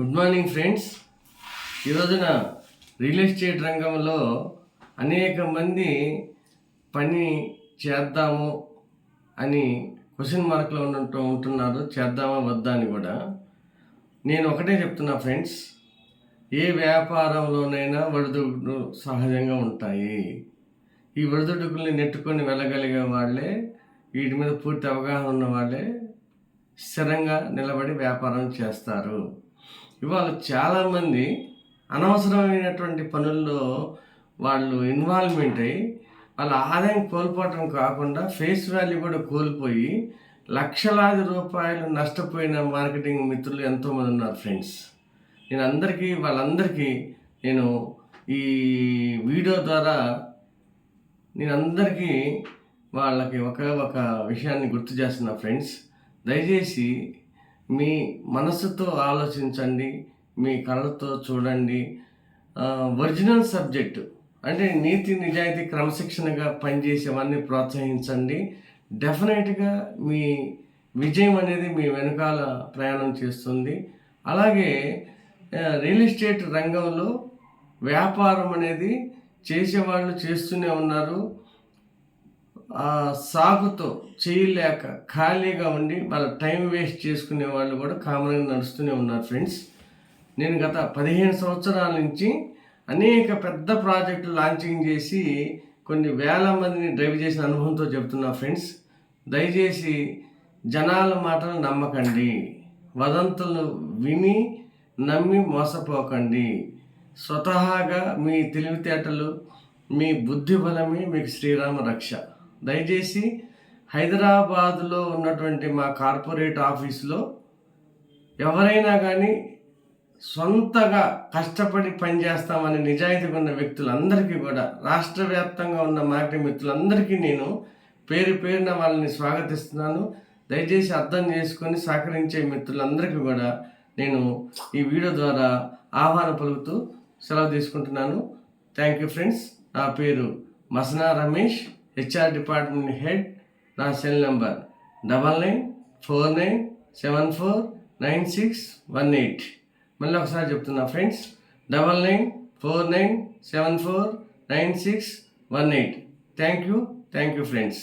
Good morning friends. ఈ రోజున real estate రంగంలో అనేక మంది పని చేద్దాము అని క్వశ్చన్ మార్క్లో ఉన్నట్టు ఉంటున్నారు. చేద్దామా వద్దా అని కూడా. నేను ఒకటే చెప్తున్నా ఫ్రెండ్స్ ఏ వ్యాపారంలోనైనా ఒడిదుడుకులు సహజంగా ఉంటాయి. ఈ ఒడిదుడుకుల్ని నెట్టుకొని వెళ్ళగలిగే వాళ్ళే వీటి మీద పూర్తి అవగాహన ఉన్న వాళ్ళే స్థిరంగా నిలబడి వ్యాపారం చేస్తారు. ఇవాళ చాలామంది అనవసరమైనటువంటి పనుల్లో వాళ్ళు ఇన్వాల్వ్మెంట్ అయ్యి వాళ్ళ ఆదాయం కోల్పోవటం కాకుండా ఫేస్ వాల్యూ కూడా కోల్పోయి లక్షలాది రూపాయలు నష్టపోయిన మార్కెటింగ్ మిత్రులు ఎంతోమంది ఉన్నారు ఫ్రెండ్స్ నేను అందరికీ వాళ్ళందరికీ నేను ఈ వీడియో ద్వారా నేను అందరికీ వాళ్ళకి ఒక ఒక విషయాన్ని గుర్తు చేస్తున్నా ఫ్రెండ్స్ దయచేసి మీ మనసుతో ఆలోచించండి మీ కళ్ళతో చూడండి. ఒరిజినల్ సబ్జెక్టు అంటే నీతి నిజాయితీ క్రమశిక్షణగా పనిచేసేవన్నీ ప్రోత్సహించండి. డెఫినెట్గా మీ విజయం అనేది మీ వెనకాల ప్రయాణం చేస్తుంది. అలాగే రియల్ ఎస్టేట్ రంగంలో వ్యాపారం అనేది చేసేవాళ్ళు చేస్తూనే ఉన్నారు. సాగుతో చేయలేక ఖాళీగా ఉండి వాళ్ళ టైం వేస్ట్ చేసుకునే వాళ్ళు కూడా కామన్గా నడుస్తూనే ఉన్నారు ఫ్రెండ్స్. నేను గత పదిహేను సంవత్సరాల నుంచి అనేక పెద్ద ప్రాజెక్టులు లాంచింగ్ చేసి కొన్ని వేల మందిని డ్రైవ్ చేసిన అనుభవంతో చెప్తున్నా ఫ్రెండ్స్. దయచేసి జనాల మాటలు నమ్మకండి. వదంతులు విని నమ్మి మోసపోకండి. స్వతహాగా మీ తెలివితేటలు మీ బుద్ధి బలమే మీకు శ్రీరామ రక్ష. దయచేసి హైదరాబాదులో ఉన్నటువంటి మా కార్పొరేట్ ఆఫీస్లో ఎవరైనా కానీ సొంతగా కష్టపడి పనిచేస్తామని నిజాయితీగా ఉన్న వ్యక్తులందరికీ కూడా రాష్ట్ర వ్యాప్తంగా ఉన్న మార్కెటింగ్ మిత్రులందరికీ నేను పేరు పేరున వాళ్ళని స్వాగతిస్తున్నాను. దయచేసి అర్థం చేసుకొని సహకరించే మిత్రులందరికీ కూడా నేను ఈ వీడియో ద్వారా ఆహ్వానం పలుకుతూ సెలవు తీసుకుంటున్నాను. Thank you friends. నా పేరు Masana Ramesh. HR department head నా cell number double nine four nine seven four nine six one eight. మళ్ళీ ఒకసారి చెప్తున్నా friends double nine four nine seven four nine six one eight. Thank you thank you friends.